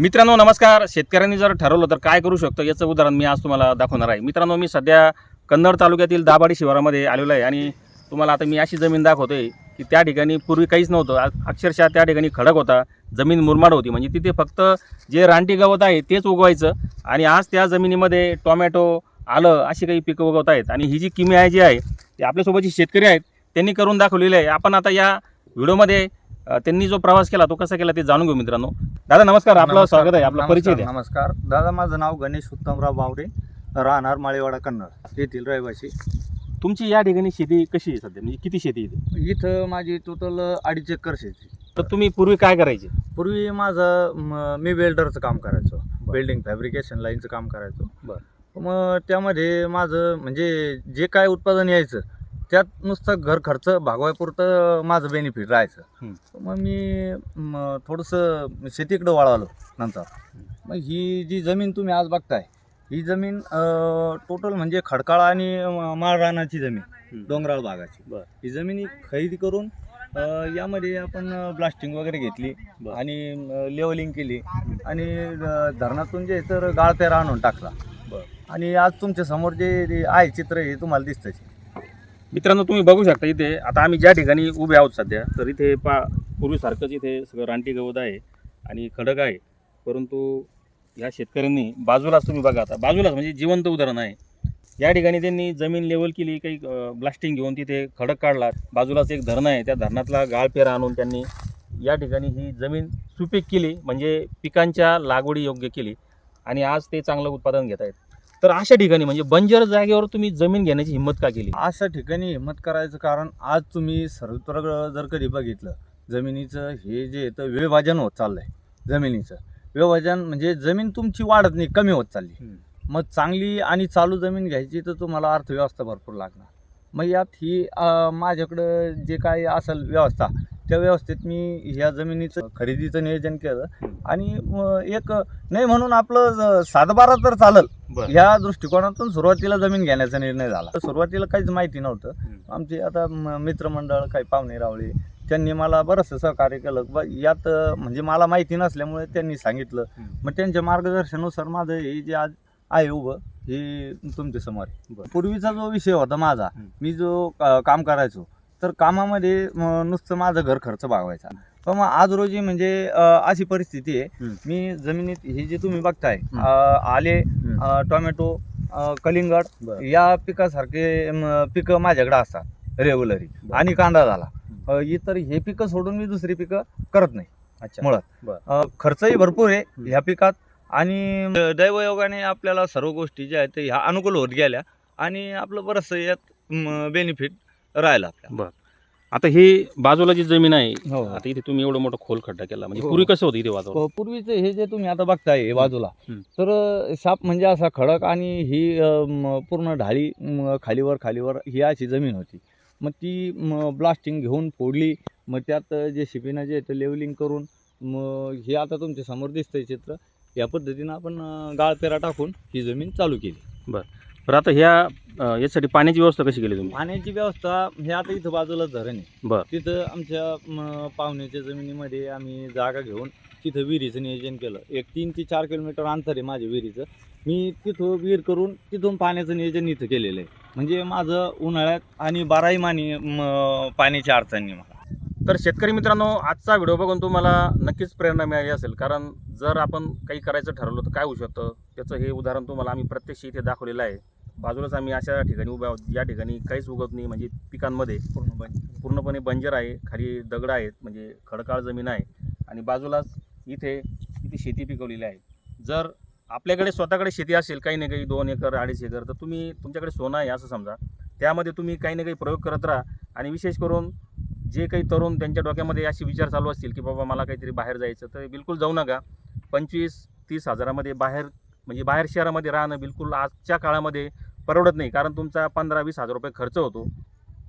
मित्रांनो नमस्कार. शेतकऱ्यांनी जर ठरवलं तर काय करू शकतो याचं उदाहरण मी आज तुम्हाला दाखवणार आहे. मित्रांनो मी सध्या कन्नड तालुक्यातील दाभाडी शिवारामध्ये आलेलो आहे आणि तुम्हाला आता मी अशी जमीन दाखवतोय की त्या ठिकाणी पूर्वी काहीच नव्हतं. अक्षरशः त्या ठिकाणी खडक होता जमीन मुरमाड होती. म्हणजे तिथे फक्त जे रानटी गवत आहे तेच उगवायचं आणि आज त्या जमिनीमध्ये टोमॅटो आलं अशी काही पिकं उगवत आहेत. आणि ही जी किमी आहे जी आहे ती आपल्यासोबत जी शेतकरी आहेत त्यांनी करून दाखवलेली आहे. आपण आता या व्हिडिओमध्ये त्यांनी जो प्रवास केला तो कसा केला ते जाणून घेऊ मित्रांनो. दादा नमस्कार. आपलं नमस्कार. स्वागत आहे. आपला परिचय द्या. नमस्कार. दादा माझं नाव गणेश उत्तमराव बावरे. राहणार माळेवाडा कन्नड येथील रहिवासी. तुमची या ठिकाणी शेती कशी आहे सध्या? म्हणजे किती शेती आहे इथे? इथं माझी टोटल अडीच एकर शेती तर तुम्ही पूर्वी काय करायचे? पूर्वी माझं म, मी वेल्डरचं काम करायचो. वेल्डिंग फॅब्रिकेशन लाईनचं काम करायचो. बरं. मग त्यामध्ये माझं म्हणजे जे काय उत्पादन यायचं त्यात नुसतं घर खर्च भागवायपुरतं माझं बेनिफिट राहायचं. मग मी थोडंसं शेतीकडं वळालो नंतर मग ही जी जमीन तुम्ही आज बघताय ही जमीन टोटल म्हणजे खडकाळ आणि अं, माळ रानाची जमीन डोंगराळ भागाची बरं. ही जमीन खरेदी करून यामध्ये आपण ब्लास्टिंग वगैरे घेतली. आणि लेवलिंग केली आणि धरणातून जे तर गाळपेरा आणून टाकला बरं. आणि आज तुमच्यासमोर जे आहे चित्र हे तुम्हाला दिसतंय मित्रांनो तुम्ही बघू शकता इथे आता आम्ही ज्या ठिकाणी उभे आहोत सध्या तर इथे पा पूर्वीसारखंच इथे सगळं रानटी गवत आहे आणि खडक आहे. परंतु या शेतकऱ्यांनी बाजूलाच तुम्ही बघा आता बाजूलाच म्हणजे जिवंत उदाहरण आहे. या ठिकाणी त्यांनी जमीन लेवल केली काही ब्लास्टिंग घेऊन तिथे खडक काढला. बाजूलाच एक धरण आहे त्या धरणातला गाळपेरा आणून त्यांनी या ठिकाणी ही जमीन सुपीक केली म्हणजे पिकांच्या लागवडी योग्य केली. आणि आज ते चांगलं उत्पादन घेत आहेत. तर अशा ठिकाणी म्हणजे बंजर जागेवर तुम्ही जमीन घेण्याची हिंमत का केली? अशा ठिकाणी हिंमत करायचं कारण आज तुम्ही सर्वत्र जर कधी बघितलं जमिनीचं हे जे आहे तर विभाजन होत चाललंय. जमिनीचं विभाजन म्हणजे जमीन तुमची वाढत नाही कमी होत चालली. मग चांगली आणि चालू जमीन घ्यायची तर तुम्हाला अर्थव्यवस्था भरपूर लागणार. मग यात ही माझ्याकडं जे काही असेल व्यवस्था त्या व्यवस्थेत मी ह्या जमिनीचं खरेदीचं नियोजन केलं. आणि एक नाही म्हणून आपलं सातबारा तर चालल ह्या दृष्टिकोनातून सुरुवातीला जमीन घेण्याचा निर्णय झाला. तर सुरुवातीला काहीच माहिती नव्हतं. आमचे आता मित्रमंडळ काही पाहुणे रावळे त्यांनी मला बरंचसं सहकार्य केलं. ब यात म्हणजे मला माहिती नसल्यामुळे त्यांनी सांगितलं. मग त्यांच्या मार्गदर्शनानुसार माझं हे जे आज आहे उभं हे तुमच्यासमोर. पूर्वीचा जो विषय होता माझा. मी जो काम करायचो तर कामामध्ये नुसतं माझं घर खर्च भागवायचा. पण मग आज रोजी म्हणजे अशी परिस्थिती आहे. मी जमिनीत हे जे तुम्ही बघताय आले टोमॅटो कलिंगड. या पिकासारखे पिकं माझ्याकडे असतात रेग्युलरी. आणि कांदा झाला. इतर हे पिकं सोडून मी दुसरी पिकं करत नाही. अच्छा. मुळात. खर्चही भरपूर आहे. ह्या पिकात. आणि दैवयोगाने आपल्याला सर्व गोष्टी ज्या आहेत ह्या अनुकूल होत गेल्या. आणि आपलं बरंचसं यात बेनिफिट राहिलं आपल्याला बर. आता ही बाजूला जी जमीन आहे हो. आता इथे तुम्ही एवढं मोठा खोल खड्डा केला. म्हणजे हो. पूर्वी कसं होतं इथे वातावरण? प- पूर्वीचं हे जे तुम्ही आता बघताय हे बाजूला हं. तर अं, साप म्हणजे असा खडक आणि ही अं, म, पूर्ण ढाळी म, खालीवर खालीवर ही अशी जमीन होती. मग ती ब्लास्टिंग घेऊन फोडली. मग त्यात जे शिपीनं जे ते लेवलिंग करून मग हे आता तुमच्यासमोर दिसतंय चित्र. या पद्धतीनं आपण अं, गाळपेरा टाकून ही जमीन चालू केली. बरं आता ह्या अं, यासाठी पाण्याची व्यवस्था कशी केली तुम्ही? पाण्याची व्यवस्था हे आता इथं बाजूला धरण आहे. बरं. तिथं आमच्या म, पाहुण्याच्या जमिनीमध्ये आम्ही जागा घेऊन तिथं विहिरीचं नियोजन केलं. एक तीन ते चार किलोमीटर अंतर आहे माझ्या विहिरीचं. मी तिथं विहीर करून तिथून पाण्याचं नियोजन इथं केलेलं आहे. म्हणजे माझं उन्हाळ्यात आणि बाराही मानी म, पाण्याची अडचण मला. तर शेतकरी मित्रांनो आजचा व्हिडिओ बघून तुम्हाला नक्कीच प्रेरणा मिळाली असेल. कारण जर आपण काही करायचं ठरवलं तर काय होऊ शकतं? त्याचं हे उदाहरण तुम्हाला आम्ही प्रत्यक्ष इथे दाखवलेलं आहे. बाजूलाच आम्ही अशा ठिकाणी उभ्या आहोत. या ठिकाणी काहीच उगवत नाही. म्हणजे पिकांमध्ये पूर्ण पूर्णपणे बंजर आहे. खाली दगड आहेत. म्हणजे खडकाळ जमीन आहे. आणि बाजूलाच इथे इथे शेती पिकवलेली आहे. जर आपल्याकडे स्वतःकडे शेती असेल काही ना काही दोन एकर अडीच एकर तर तुम्ही तुमच्याकडे सोनं आहे असं समजा. त्यामध्ये तुम्ही काही ना काही प्रयोग करत राहा. आणि विशेष करून जे काही तरुण त्यांच्या डोक्यामध्ये असे विचार चालू असतील की बाबा मला काहीतरी बाहेर जायचं तर बिलकुल जाऊ नका. पंचवीस तीस हजारामध्ये बाहेर म्हणजे बाहेर शहरामध्ये राहणं बिलकुल आजच्या काळामध्ये परवडत नाही. कारण तुमचा पंधरा वीस हजार रुपये खर्च होतो.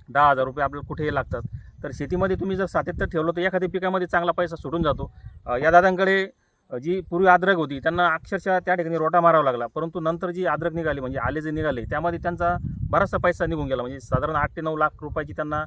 दहा हजार रुपये आपल्याला कुठेही लागतात. तर शेतीमध्ये तुम्ही जर सातत्य ठेवलं तर एखाद्या पिकामध्ये चांगला पैसा सुटून जातो. या दादांकडे जी पूर्वी आद्रक होती त्यांना अक्षरशः त्या ठिकाणी रोटा मारावा लागला. परंतु नंतर जी अद्रक निघाली म्हणजे आले जे निघाले त्यामध्ये त्यांचा बराचसा पैसा निघून गेला. म्हणजे साधारण आठ ते नऊ लाख रुपयाची त्यांना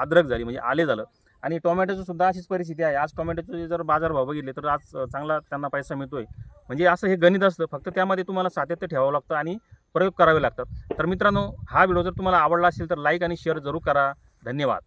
आद्रक झाली म्हणजे आले झालं. आणि टोमॅटोची सुद्धा अशीच परिस्थिती आहे. आज टोमॅटोचे जर बाजारभाव बघितले तर आज चांगला त्यांना पैसा मिळतोय. म्हणजे असं हे गणित असतं. फक्त त्यामध्ये तुम्हाला सातत्य ठेवावं लागतं आणि प्रयोग करावे लागतात. तर मित्रांनो हा व्हिडिओ जर तुम्हाला आवडला असेल तर लाईक आणि शेअर जरूर करा. धन्यवाद.